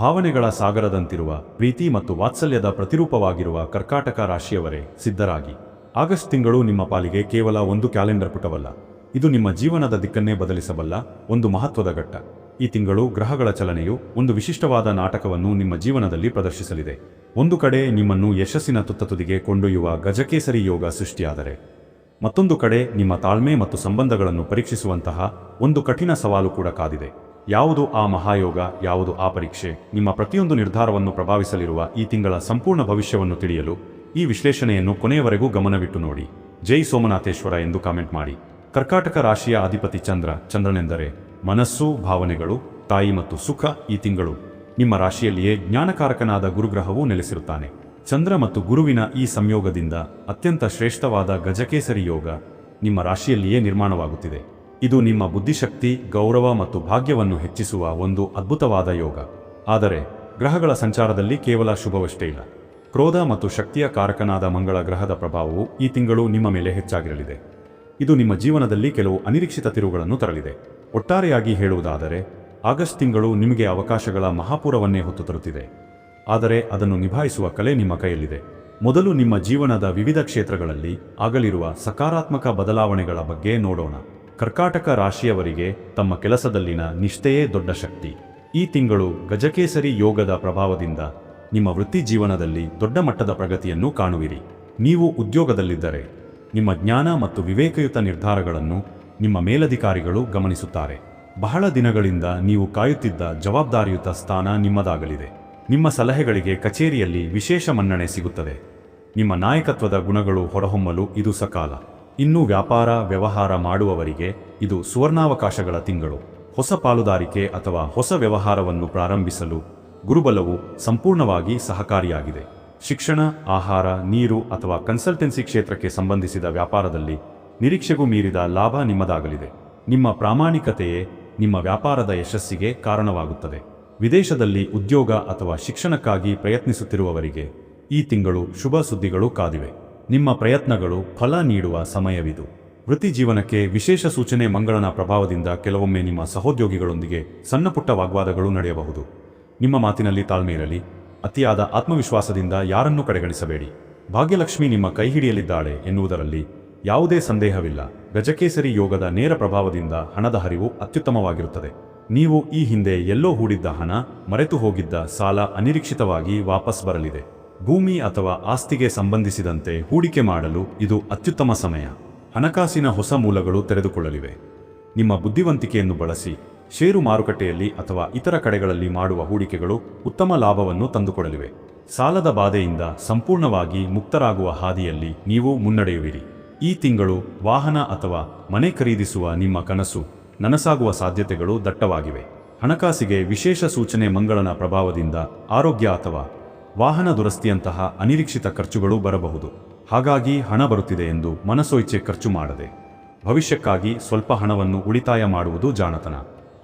ಭಾವನೆಗಳ ಸಾಗರದಂತಿರುವ ಪ್ರೀತಿ ಮತ್ತು ವಾತ್ಸಲ್ಯದ ಪ್ರತಿರೂಪವಾಗಿರುವ ಕರ್ಕಾಟಕ ರಾಶಿಯವರೇ, ಸಿದ್ಧರಾಗಿ. ಆಗಸ್ಟ್ ತಿಂಗಳು ನಿಮ್ಮ ಪಾಲಿಗೆ ಕೇವಲ ಒಂದು ಕ್ಯಾಲೆಂಡರ್ ಪುಟವಲ್ಲ. ಇದು ನಿಮ್ಮ ಜೀವನದ ದಿಕ್ಕನ್ನೇ ಬದಲಿಸಬಲ್ಲ ಒಂದು ಮಹತ್ವದ ಘಟ್ಟ. ಈ ತಿಂಗಳು ಗ್ರಹಗಳ ಚಲನೆಯು ಒಂದು ವಿಶಿಷ್ಟವಾದ ನಾಟಕವನ್ನು ನಿಮ್ಮ ಜೀವನದಲ್ಲಿ ಪ್ರದರ್ಶಿಸಲಿದೆ. ಒಂದು ಕಡೆ ನಿಮ್ಮನ್ನು ಯಶಸ್ಸಿನ ತುತ್ತತುದಿಗೆ ಕೊಂಡೊಯ್ಯುವ ಗಜಕೇಸರಿ ಯೋಗ ಸೃಷ್ಟಿಯಾದರೆ, ಮತ್ತೊಂದು ಕಡೆ ನಿಮ್ಮ ತಾಳ್ಮೆ ಮತ್ತು ಸಂಬಂಧಗಳನ್ನು ಪರೀಕ್ಷಿಸುವಂತಹ ಒಂದು ಕಠಿಣ ಸವಾಲು ಕೂಡ ಕಾದಿದೆ. ಯಾವುದು ಆ ಮಹಾಯೋಗ, ಯಾವುದು ಆ ಪರೀಕ್ಷೆ? ನಿಮ್ಮ ಪ್ರತಿಯೊಂದು ನಿರ್ಧಾರವನ್ನು ಪ್ರಭಾವಿಸಲಿರುವ ಈ ತಿಂಗಳ ಸಂಪೂರ್ಣ ಭವಿಷ್ಯವನ್ನು ತಿಳಿಯಲು ಈ ವಿಶ್ಲೇಷಣೆಯನ್ನು ಕೊನೆಯವರೆಗೂ ಗಮನವಿಟ್ಟು ನೋಡಿ. ಜೈ ಸೋಮನಾಥೇಶ್ವರ ಎಂದು ಕಾಮೆಂಟ್ ಮಾಡಿ. ಕರ್ಕಾಟಕ ರಾಶಿಯ ಅಧಿಪತಿ ಚಂದ್ರ, ಚಂದ್ರನೆಂದರೆ ಮನಸ್ಸು, ಭಾವನೆಗಳು, ತಾಯಿ ಮತ್ತು ಸುಖ ಈ ತಿಂಗಳು. ನಿಮ್ಮ ರಾಶಿಯಲ್ಲಿಯೇ ಜ್ಞಾನಕಾರಕನಾದ ಗುರುಗ್ರಹವೂ ನೆಲೆಸಿರುತ್ತಾನೆ. ಚಂದ್ರ ಮತ್ತು ಗುರುವಿನ ಈ ಸಂಯೋಗದಿಂದ ಅತ್ಯಂತ ಶ್ರೇಷ್ಠವಾದ ಗಜಕೇಸರಿ ಯೋಗ ನಿಮ್ಮ ರಾಶಿಯಲ್ಲಿಯೇ ನಿರ್ಮಾಣವಾಗುತ್ತಿದೆ. ಇದು ನಿಮ್ಮ ಬುದ್ಧಿಶಕ್ತಿ, ಗೌರವ ಮತ್ತು ಭಾಗ್ಯವನ್ನು ಹೆಚ್ಚಿಸುವ ಒಂದು ಅದ್ಭುತವಾದ ಯೋಗ. ಆದರೆ, ಗ್ರಹಗಳ ಸಂಚಾರದಲ್ಲಿ ಕೇವಲ ಶುಭವಷ್ಟೇ ಇಲ್ಲ. ಕ್ರೋಧ ಮತ್ತು ಶಕ್ತಿಯ ಕಾರಕನಾದ ಮಂಗಳ ಗ್ರಹದ ಪ್ರಭಾವವು ಈ ತಿಂಗಳು ನಿಮ್ಮ ಮೇಲೆ ಹೆಚ್ಚಾಗಿರಲಿದೆ. ಇದು ನಿಮ್ಮ ಜೀವನದಲ್ಲಿ ಕೆಲವು ಅನಿರೀಕ್ಷಿತ ತಿರುಗಳನ್ನು ತರಲಿದೆ. ಒಟ್ಟಾರೆಯಾಗಿ ಹೇಳುವುದಾದರೆ, ಆಗಸ್ಟ್ ತಿಂಗಳು ನಿಮಗೆ ಅವಕಾಶಗಳ ಮಹಾಪೂರವನ್ನೇ ಹೊತ್ತು ತರುತ್ತಿದೆ. ಆದರೆ ಅದನ್ನು ನಿಭಾಯಿಸುವ ಕಲೆ ನಿಮ್ಮ ಕೈಯಲ್ಲಿದೆ. ಮೊದಲು ನಿಮ್ಮ ಜೀವನದ ವಿವಿಧ ಕ್ಷೇತ್ರಗಳಲ್ಲಿ ಆಗಲಿರುವ ಸಕಾರಾತ್ಮಕ ಬದಲಾವಣೆಗಳ ಬಗ್ಗೆ ನೋಡೋಣ. ಕರ್ಕಾಟಕ ರಾಶಿಯವರಿಗೆ ತಮ್ಮ ಕೆಲಸದಲ್ಲಿನ ನಿಷ್ಠೆಯೇ ದೊಡ್ಡ ಶಕ್ತಿ. ಈ ತಿಂಗಳು ಗಜಕೇಸರಿ ಯೋಗದ ಪ್ರಭಾವದಿಂದ ನಿಮ್ಮ ವೃತ್ತಿ ಜೀವನದಲ್ಲಿ ದೊಡ್ಡ ಮಟ್ಟದ ಪ್ರಗತಿಯನ್ನು ಕಾಣುವಿರಿ. ನೀವು ಉದ್ಯೋಗದಲ್ಲಿದ್ದರೆ ನಿಮ್ಮ ಜ್ಞಾನ ಮತ್ತು ವಿವೇಕಯುತ ನಿರ್ಧಾರಗಳನ್ನು ನಿಮ್ಮ ಮೇಲಧಿಕಾರಿಗಳು ಗಮನಿಸುತ್ತಾರೆ. ಬಹಳ ದಿನಗಳಿಂದ ನೀವು ಕಾಯುತ್ತಿದ್ದ ಜವಾಬ್ದಾರಿಯುತ ಸ್ಥಾನ ನಿಮ್ಮದಾಗಲಿದೆ. ನಿಮ್ಮ ಸಲಹೆಗಳಿಗೆ ಕಚೇರಿಯಲ್ಲಿ ವಿಶೇಷ ಮನ್ನಣೆ ಸಿಗುತ್ತದೆ. ನಿಮ್ಮ ನಾಯಕತ್ವದ ಗುಣಗಳು ಹೊರಹೊಮ್ಮಲು ಇದು ಸಕಾಲ. ಇನ್ನು ವ್ಯಾಪಾರ, ವ್ಯವಹಾರ ಮಾಡುವವರಿಗೆ ಇದು ಸುವರ್ಣಾವಕಾಶಗಳ ತಿಂಗಳು. ಹೊಸ ಪಾಲುದಾರಿಕೆ ಅಥವಾ ಹೊಸ ವ್ಯವಹಾರವನ್ನು ಪ್ರಾರಂಭಿಸಲು ಗುರುಬಲವು ಸಂಪೂರ್ಣವಾಗಿ ಸಹಕಾರಿಯಾಗಿದೆ. ಶಿಕ್ಷಣ, ಆಹಾರ, ನೀರು ಅಥವಾ ಕನ್ಸಲ್ಟೆನ್ಸಿ ಕ್ಷೇತ್ರಕ್ಕೆ ಸಂಬಂಧಿಸಿದ ವ್ಯಾಪಾರದಲ್ಲಿ ನಿರೀಕ್ಷೆಗೂ ಮೀರಿದ ಲಾಭ ನಿಮ್ಮದಾಗಲಿದೆ. ನಿಮ್ಮ ಪ್ರಾಮಾಣಿಕತೆಯೇ ನಿಮ್ಮ ವ್ಯಾಪಾರದ ಯಶಸ್ಸಿಗೆ ಕಾರಣವಾಗುತ್ತದೆ. ವಿದೇಶದಲ್ಲಿ ಉದ್ಯೋಗ ಅಥವಾ ಶಿಕ್ಷಣಕ್ಕಾಗಿ ಪ್ರಯತ್ನಿಸುತ್ತಿರುವವರಿಗೆ ಈ ತಿಂಗಳು ಶುಭ ಸುದ್ದಿಗಳು ಕಾದಿವೆ. ನಿಮ್ಮ ಪ್ರಯತ್ನಗಳು ಫಲ ನೀಡುವ ಸಮಯವಿದು. ವೃತ್ತಿ ಜೀವನಕ್ಕೆ ವಿಶೇಷ ಸೂಚನೆ ಮಂಗಳನ ಪ್ರಭಾವದಿಂದ ಕೆಲವೊಮ್ಮೆ ನಿಮ್ಮ ಸಹೋದ್ಯೋಗಿಗಳೊಂದಿಗೆ ಸಣ್ಣಪುಟ್ಟ ವಾಗ್ವಾದಗಳು ನಡೆಯಬಹುದು. ನಿಮ್ಮ ಮಾತಿನಲ್ಲಿ ತಾಳ್ಮೆ ಇರಲಿ ಅತಿಯಾದ ಆತ್ಮವಿಶ್ವಾಸದಿಂದ ಯಾರನ್ನೂ ಕಡೆಗಣಿಸಬೇಡಿ. ಭಾಗ್ಯಲಕ್ಷ್ಮಿ ನಿಮ್ಮ ಕೈ ಹಿಡಿಯಲಿದ್ದಾಳೆ ಎನ್ನುವುದರಲ್ಲಿ ಯಾವುದೇ ಸಂದೇಹವಿಲ್ಲ. ಗಜಕೇಸರಿ ಯೋಗದ ನೇರ ಪ್ರಭಾವದಿಂದ ಹಣದ ಹರಿವು ಅತ್ಯುತ್ತಮವಾಗಿರುತ್ತದೆ. ನೀವು ಈ ಹಿಂದೆ ಎಲ್ಲೋ ಹೂಡಿದ್ದ ಹಣ ಮರೆತು ಹೋಗಿದ್ದ ಸಾಲ ಅನಿರೀಕ್ಷಿತವಾಗಿ ವಾಪಸ್ ಬರಲಿದೆ. ಭೂಮಿ ಅಥವಾ ಆಸ್ತಿಗೆ ಸಂಬಂಧಿಸಿದಂತೆ ಹೂಡಿಕೆ ಮಾಡಲು ಇದು ಅತ್ಯುತ್ತಮ ಸಮಯ. ಹಣಕಾಸಿನ ಹೊಸ ಮೂಲಗಳು ತೆರೆದುಕೊಳ್ಳಲಿವೆ. ನಿಮ್ಮ ಬುದ್ಧಿವಂತಿಕೆಯನ್ನು ಬಳಸಿ, ಷೇರು ಮಾರುಕಟ್ಟೆಯಲ್ಲಿ ಅಥವಾ ಇತರ ಕಡೆಗಳಲ್ಲಿ ಮಾಡುವ ಹೂಡಿಕೆಗಳು ಉತ್ತಮ ಲಾಭವನ್ನು ತಂದುಕೊಡಲಿವೆ. ಸಾಲದ ಬಾಧೆಯಿಂದ ಸಂಪೂರ್ಣವಾಗಿ ಮುಕ್ತರಾಗುವ ಹಾದಿಯಲ್ಲಿ ನೀವು ಮುನ್ನಡೆಯುವಿರಿ. ಈ ತಿಂಗಳು ವಾಹನ ಅಥವಾ ಮನೆ ಖರೀದಿಸುವ ನಿಮ್ಮ ಕನಸು, ನನಸಾಗುವ ಸಾಧ್ಯತೆಗಳು ದಟ್ಟವಾಗಿವೆ. ಹಣಕಾಸಿಗೆ ವಿಶೇಷ ಸೂಚನೆ ಮಂಗಳನ ಪ್ರಭಾವದಿಂದ ಆರೋಗ್ಯ ಅಥವಾ ವಾಹನ ದುರಸ್ತಿಯಂತಹ ಅನಿರೀಕ್ಷಿತ ಖರ್ಚುಗಳು ಬರಬಹುದು. ಹಾಗಾಗಿ ಹಣ ಬರುತ್ತಿದೆ ಎಂದು ಮನಸೋಇಚ್ಛೆ ಖರ್ಚು ಮಾಡದೆ. ಭವಿಷ್ಯಕ್ಕಾಗಿ ಸ್ವಲ್ಪ ಹಣವನ್ನು ಉಳಿತಾಯ ಮಾಡುವುದು ಜಾಣತನ.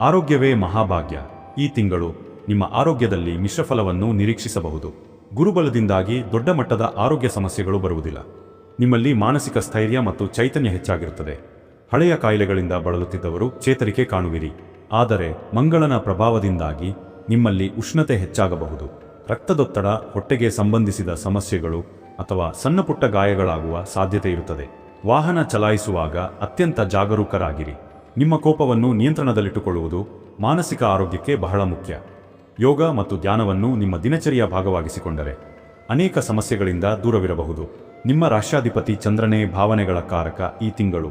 ಆರೋಗ್ಯವೇ ಮಹಾಭಾಗ್ಯ. ಈ ತಿಂಗಳು ನಿಮ್ಮ ಆರೋಗ್ಯದಲ್ಲಿ ಮಿಶ್ರಫಲವನ್ನು ನಿರೀಕ್ಷಿಸಬಹುದು. ಗುರುಬಲದಿಂದಾಗಿ ದೊಡ್ಡ ಮಟ್ಟದ ಆರೋಗ್ಯ ಸಮಸ್ಯೆಗಳು ಬರುವುದಿಲ್ಲ. ನಿಮ್ಮಲ್ಲಿ ಮಾನಸಿಕ ಸ್ಥೈರ್ಯ ಮತ್ತು ಚೈತನ್ಯ ಹೆಚ್ಚಾಗಿರುತ್ತದೆ. ಹಳೆಯ ಕಾಯಿಲೆಗಳಿಂದ ಬಳಲುತ್ತಿದ್ದವರು ಚೇತರಿಕೆ ಕಾಣುವಿರಿ. ಆದರೆ ಮಂಗಳನ ಪ್ರಭಾವದಿಂದಾಗಿ ನಿಮ್ಮಲ್ಲಿ ಉಷ್ಣತೆ ಹೆಚ್ಚಾಗಬಹುದು. ರಕ್ತದೊತ್ತಡ ಹೊಟ್ಟೆಗೆ ಸಂಬಂಧಿಸಿದ ಸಮಸ್ಯೆಗಳು ಅಥವಾ ಸಣ್ಣಪುಟ್ಟ ಗಾಯಗಳಾಗುವ ಸಾಧ್ಯತೆ ಇರುತ್ತದೆ. ವಾಹನ ಚಲಾಯಿಸುವಾಗ ಅತ್ಯಂತ ಜಾಗರೂಕರಾಗಿರಿ. ನಿಮ್ಮ ಕೋಪವನ್ನು ನಿಯಂತ್ರಣದಲ್ಲಿಟ್ಟುಕೊಳ್ಳುವುದು ಮಾನಸಿಕ ಆರೋಗ್ಯಕ್ಕೆ ಬಹಳ ಮುಖ್ಯ. ಯೋಗ ಮತ್ತು ಧ್ಯಾನವನ್ನು ನಿಮ್ಮ ದಿನಚರಿಯ ಭಾಗವಾಗಿಸಿಕೊಂಡರೆ ಅನೇಕ ಸಮಸ್ಯೆಗಳಿಂದ ದೂರವಿರಬಹುದು. ನಿಮ್ಮ ರಾಷ್ಟ್ರಾಧಿಪತಿ ಚಂದ್ರನೇ ಭಾವನೆಗಳ ಕಾರಕ ಈ ತಿಂಗಳು.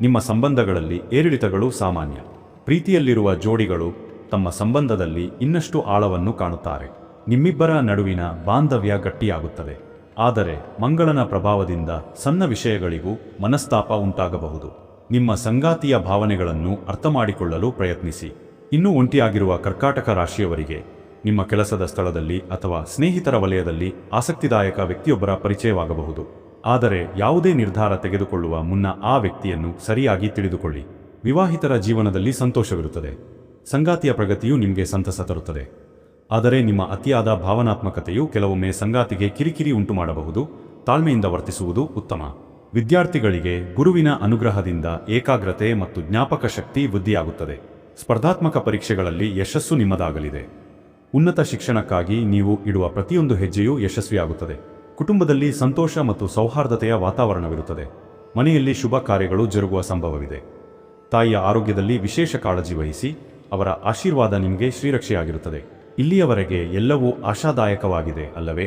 ನಿಮ್ಮ ಸಂಬಂಧಗಳಲ್ಲಿ ಏರಿಳಿತಗಳು ಸಾಮಾನ್ಯ. ಪ್ರೀತಿಯಲ್ಲಿರುವ ಜೋಡಿಗಳು ತಮ್ಮ ಸಂಬಂಧದಲ್ಲಿ ಇನ್ನಷ್ಟು ಆಳವನ್ನು ಕಾಣುತ್ತಾರೆ. ನಿಮ್ಮಿಬ್ಬರ ನಡುವಿನ ಬಾಂಧವ್ಯ ಗಟ್ಟಿಯಾಗುತ್ತದೆ. ಆದರೆ ಮಂಗಳನ ಪ್ರಭಾವದಿಂದ ಸಣ್ಣ ವಿಷಯಗಳಿಗೂ ಮನಸ್ತಾಪ ಉಂಟಾಗಬಹುದು. ನಿಮ್ಮ ಸಂಗಾತಿಯ ಭಾವನೆಗಳನ್ನು ಅರ್ಥಮಾಡಿಕೊಳ್ಳಲು ಪ್ರಯತ್ನಿಸಿ. ಇನ್ನೂ ಒಂಟಿಯಾಗಿರುವ ಕರ್ಕಾಟಕ ರಾಶಿಯವರಿಗೆ, ನಿಮ್ಮ ಕೆಲಸದ ಸ್ಥಳದಲ್ಲಿ ಅಥವಾ ಸ್ನೇಹಿತರ ವಲಯದಲ್ಲಿ ಆಸಕ್ತಿದಾಯಕ ವ್ಯಕ್ತಿಯೊಬ್ಬರ ಪರಿಚಯವಾಗಬಹುದು. ಆದರೆ ಯಾವುದೇ ನಿರ್ಧಾರ ತೆಗೆದುಕೊಳ್ಳುವ ಮುನ್ನ ಆ ವ್ಯಕ್ತಿಯನ್ನು ಸರಿಯಾಗಿ ತಿಳಿದುಕೊಳ್ಳಿ. ವಿವಾಹಿತರ ಜೀವನದಲ್ಲಿ ಸಂತೋಷವಿರುತ್ತದೆ. ಸಂಗಾತಿಯ ಪ್ರಗತಿಯು ನಿಮಗೆ ಸಂತಸ ತರುತ್ತದೆ. ಆದರೆ ನಿಮ್ಮ ಅತಿಯಾದ ಭಾವನಾತ್ಮಕತೆಯು ಕೆಲವೊಮ್ಮೆ ಸಂಗಾತಿಗೆ ಕಿರಿಕಿರಿ ಉಂಟು ಮಾಡಬಹುದು ತಾಳ್ಮೆಯಿಂದ ವರ್ತಿಸುವುದು ಉತ್ತಮ. ವಿದ್ಯಾರ್ಥಿಗಳಿಗೆ ಗುರುವಿನ ಅನುಗ್ರಹದಿಂದ ಏಕಾಗ್ರತೆ ಮತ್ತು ಜ್ಞಾಪಕ ಶಕ್ತಿ ವೃದ್ಧಿಯಾಗುತ್ತದೆ. ಸ್ಪರ್ಧಾತ್ಮಕ ಪರೀಕ್ಷೆಗಳಲ್ಲಿ ಯಶಸ್ಸು ನಿಮ್ಮದಾಗಲಿದೆ. ಉನ್ನತ ಶಿಕ್ಷಣಕ್ಕಾಗಿ ನೀವು ಇಡುವ ಪ್ರತಿಯೊಂದು ಹೆಜ್ಜೆಯೂ ಯಶಸ್ವಿಯಾಗುತ್ತದೆ. ಕುಟುಂಬದಲ್ಲಿ ಸಂತೋಷ ಮತ್ತು ಸೌಹಾರ್ದತೆಯ ವಾತಾವರಣವಿರುತ್ತದೆ. ಮನೆಯಲ್ಲಿ ಶುಭ ಕಾರ್ಯಗಳು ಜರುಗುವ ಸಂಭವವಿದೆ. ತಾಯಿಯ ಆರೋಗ್ಯದಲ್ಲಿ ವಿಶೇಷ ಕಾಳಜಿ ವಹಿಸಿ ಅವರ ಆಶೀರ್ವಾದ ನಿಮಗೆ ಶ್ರೀರಕ್ಷೆಯಾಗಿರುತ್ತದೆ. ಇಲ್ಲಿಯವರೆಗೆ ಎಲ್ಲವೂ ಆಶಾದಾಯಕವಾಗಿದೆ, ಅಲ್ಲವೇ?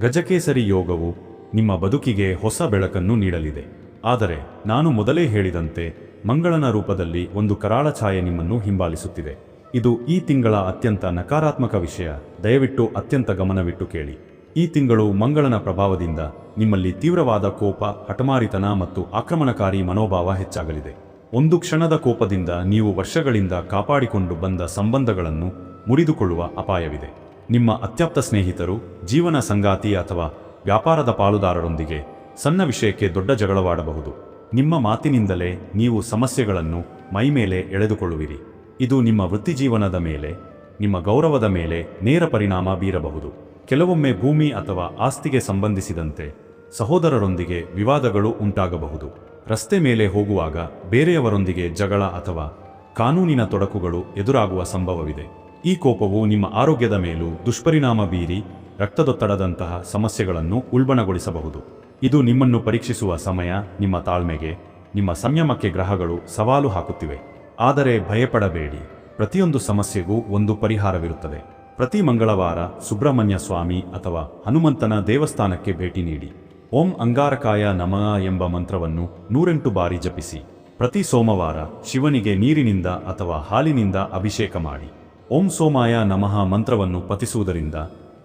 ಗಜಕೇಸರಿ ಯೋಗವು ನಿಮ್ಮ ಬದುಕಿಗೆ ಹೊಸ ಬೆಳಕನ್ನು ನೀಡಲಿದೆ. ಆದರೆ ನಾನು ಮೊದಲೇ ಹೇಳಿದಂತೆ ಮಂಗಳನ ರೂಪದಲ್ಲಿ ಒಂದು ಕರಾಳ ಛಾಯೆ ನಿಮ್ಮನ್ನು ಹಿಂಬಾಲಿಸುತ್ತಿದೆ. ಇದು ಈ ತಿಂಗಳ ಅತ್ಯಂತ ನಕಾರಾತ್ಮಕ ವಿಷಯ. ದಯವಿಟ್ಟು ಅತ್ಯಂತ ಗಮನವಿಟ್ಟು ಕೇಳಿ. ಈ ತಿಂಗಳು ಮಂಗಳನ ಪ್ರಭಾವದಿಂದ ನಿಮ್ಮಲ್ಲಿ ತೀವ್ರವಾದ ಕೋಪ, ಹಠಮಾರಿತನ ಮತ್ತು ಆಕ್ರಮಣಕಾರಿ ಮನೋಭಾವ ಹೆಚ್ಚಾಗಲಿದೆ. ಒಂದು ಕ್ಷಣದ ಕೋಪದಿಂದ ನೀವು ವರ್ಷಗಳಿಂದ ಕಾಪಾಡಿಕೊಂಡು ಬಂದ ಸಂಬಂಧಗಳನ್ನು ಮುರಿದುಕೊಳ್ಳುವ ಅಪಾಯವಿದೆ. ನಿಮ್ಮ ಅತ್ಯಪ್ತ ಸ್ನೇಹಿತರು, ಜೀವನ ಸಂಗಾತಿ ಅಥವಾ ವ್ಯಾಪಾರದ ಪಾಲುದಾರರೊಂದಿಗೆ ಸಣ್ಣ ವಿಷಯಕ್ಕೆ ದೊಡ್ಡ ಜಗಳವಾಡಬಹುದು. ನಿಮ್ಮ ಮಾತಿನಿಂದಲೇ ನೀವು ಸಮಸ್ಯೆಗಳನ್ನು ಮೈಮೇಲೆ ಎಳೆದುಕೊಳ್ಳುವಿರಿ. ಇದು ನಿಮ್ಮ ವೃತ್ತಿಜೀವನದ ಮೇಲೆ, ನಿಮ್ಮ ಗೌರವದ ಮೇಲೆ ನೇರ ಪರಿಣಾಮ ಬೀರಬಹುದು. ಕೆಲವೊಮ್ಮೆ ಭೂಮಿ ಅಥವಾ ಆಸ್ತಿಗೆ ಸಂಬಂಧಿಸಿದಂತೆ ಸಹೋದರರೊಂದಿಗೆ ವಿವಾದಗಳು ಉಂಟಾಗಬಹುದು. ರಸ್ತೆ ಮೇಲೆ ಹೋಗುವಾಗ ಬೇರೆಯವರೊಂದಿಗೆ ಜಗಳ ಅಥವಾ ಕಾನೂನಿನ ತೊಡಕುಗಳು ಎದುರಾಗುವ ಸಂಭವವಿದೆ. ಈ ಕೋಪವು ನಿಮ್ಮ ಆರೋಗ್ಯದ ಮೇಲೂ ದುಷ್ಪರಿಣಾಮ ಬೀರಿ ರಕ್ತದೊತ್ತಡದಂತಹ ಸಮಸ್ಯೆಗಳನ್ನು ಉಲ್ಬಣಗೊಳಿಸಬಹುದು. ಇದು ನಿಮ್ಮನ್ನು ಪರೀಕ್ಷಿಸುವ ಸಮಯ, ನಿಮ್ಮ ತಾಳ್ಮೆಗೆ, ನಿಮ್ಮ ಸಂಯಮಕ್ಕೆ ಗ್ರಹಗಳು ಸವಾಲು ಹಾಕುತ್ತಿವೆ. ಆದರೆ ಭಯಪಡಬೇಡಿ. ಪ್ರತಿಯೊಂದು ಸಮಸ್ಯೆಗೂ ಒಂದು ಪರಿಹಾರವಿರುತ್ತದೆ. ಪ್ರತಿ ಮಂಗಳವಾರ ಸುಬ್ರಹ್ಮಣ್ಯ ಸ್ವಾಮಿ ಅಥವಾ ಹನುಮಂತನ ದೇವಸ್ಥಾನಕ್ಕೆ ಭೇಟಿ ನೀಡಿ. ಓಂ ಅಂಗಾರಕಾಯ ನಮಃ ಎಂಬ ಮಂತ್ರವನ್ನು ನೂರೆಂಟು ಬಾರಿ ಜಪಿಸಿ. ಪ್ರತಿ ಸೋಮವಾರ ಶಿವನಿಗೆ ನೀರಿನಿಂದ ಅಥವಾ ಹಾಲಿನಿಂದ ಅಭಿಷೇಕ ಮಾಡಿ. ಓಂ ಸೋಮಾಯ ನಮಃ ಮಂತ್ರವನ್ನು ಪತಿಸುವುದರಿಂದ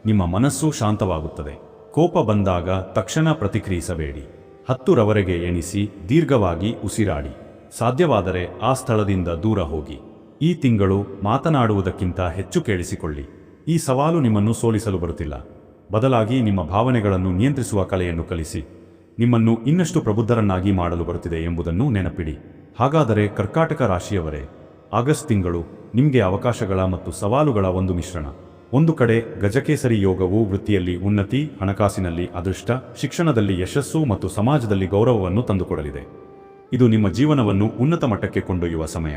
ನಿಮ್ಮ ಮನಸ್ಸು ಶಾಂತವಾಗುತ್ತದೆ. ಕೋಪ ಬಂದಾಗ ತಕ್ಷಣ ಪ್ರತಿಕ್ರಿಯಿಸಬೇಡಿ. ಹತ್ತುರವರೆಗೆ ಎಣಿಸಿ ದೀರ್ಘವಾಗಿ ಉಸಿರಾಡಿ. ಸಾಧ್ಯವಾದರೆ ಆ ಸ್ಥಳದಿಂದ ದೂರ ಹೋಗಿ. ಈ ತಿಂಗಳು ಮಾತನಾಡುವುದಕ್ಕಿಂತ ಹೆಚ್ಚು ಕೇಳಿಸಿಕೊಳ್ಳಿ. ಈ ಸವಾಲು ನಿಮ್ಮನ್ನು ಸೋಲಿಸಲು ಬರುತ್ತಿಲ್ಲ. ಬದಲಾಗಿ ನಿಮ್ಮ ಭಾವನೆಗಳನ್ನು ನಿಯಂತ್ರಿಸುವ ಕಲೆಯನ್ನು ಕಲಿಸಿ. ನಿಮ್ಮನ್ನು ಇನ್ನಷ್ಟು ಪ್ರಬುದ್ಧರನ್ನಾಗಿ ಮಾಡಲು ಬರುತ್ತಿದೆ ಎಂಬುದನ್ನು ನೆನಪಿಡಿ. ಹಾಗಾದರೆ ಕರ್ಕಾಟಕ ರಾಶಿಯವರೇ, ಆಗಸ್ಟ್ ತಿಂಗಳು ನಿಮಗೆ ಅವಕಾಶಗಳ ಮತ್ತು ಸವಾಲುಗಳ ಒಂದು ಮಿಶ್ರಣ. ಒಂದು ಕಡೆ ಗಜಕೇಸರಿ ಯೋಗವು ವೃತ್ತಿಯಲ್ಲಿ ಉನ್ನತಿ, ಹಣಕಾಸಿನಲ್ಲಿ ಅದೃಷ್ಟ, ಶಿಕ್ಷಣದಲ್ಲಿ ಯಶಸ್ಸು ಮತ್ತು ಸಮಾಜದಲ್ಲಿ ಗೌರವವನ್ನು ತಂದುಕೊಡಲಿದೆ. ಇದು ನಿಮ್ಮ ಜೀವನವನ್ನು ಉನ್ನತ ಮಟ್ಟಕ್ಕೆ ಕೊಂಡೊಯ್ಯುವ ಸಮಯ.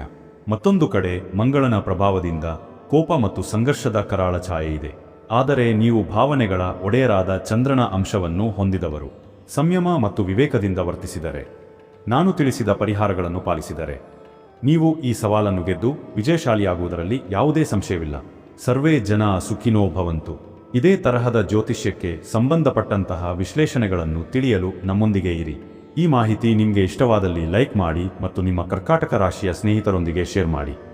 ಮತ್ತೊಂದು ಕಡೆ ಮಂಗಳನ ಪ್ರಭಾವದಿಂದ ಕೋಪ ಮತ್ತು ಸಂಘರ್ಷದ ಕರಾಳ ಛಾಯೆ ಇದೆ. ಆದರೆ ನೀವು ಭಾವನೆಗಳ ಒಡೆಯರಾದ ಚಂದ್ರನ ಅಂಶವನ್ನು ಹೊಂದಿದವರು. ಸಂಯಮ ಮತ್ತು ವಿವೇಕದಿಂದ ವರ್ತಿಸಿದರೆ. ನಾನು ತಿಳಿಸಿದ ಪರಿಹಾರಗಳನ್ನು ಪಾಲಿಸಿದರೆ. ನೀವು ಈ ಸವಾಲನ್ನು ಗೆದ್ದು ವಿಜಯಶಾಲಿಯಾಗುವುದರಲ್ಲಿ ಯಾವುದೇ ಸಂಶಯವಿಲ್ಲ. ಸರ್ವೇ ಜನ ಸುಖಿನೋ ಭವಂತು. ಇದೇ ತರಹದ ಜ್ಯೋತಿಷ್ಯಕ್ಕೆ ಸಂಬಂಧಪಟ್ಟಂತಹ ವಿಶ್ಲೇಷಣೆಗಳನ್ನು ತಿಳಿಯಲು ನಮ್ಮೊಂದಿಗೆ ಇರಿ. ಈ ಮಾಹಿತಿ ನಿಮಗೆ ಇಷ್ಟವಾದಲ್ಲಿ ಲೈಕ್ ಮಾಡಿ ಮತ್ತು ನಿಮ್ಮ ಕರ್ಕಾಟಕ ರಾಶಿಯ ಸ್ನೇಹಿತರೊಂದಿಗೆ ಶೇರ್ ಮಾಡಿ.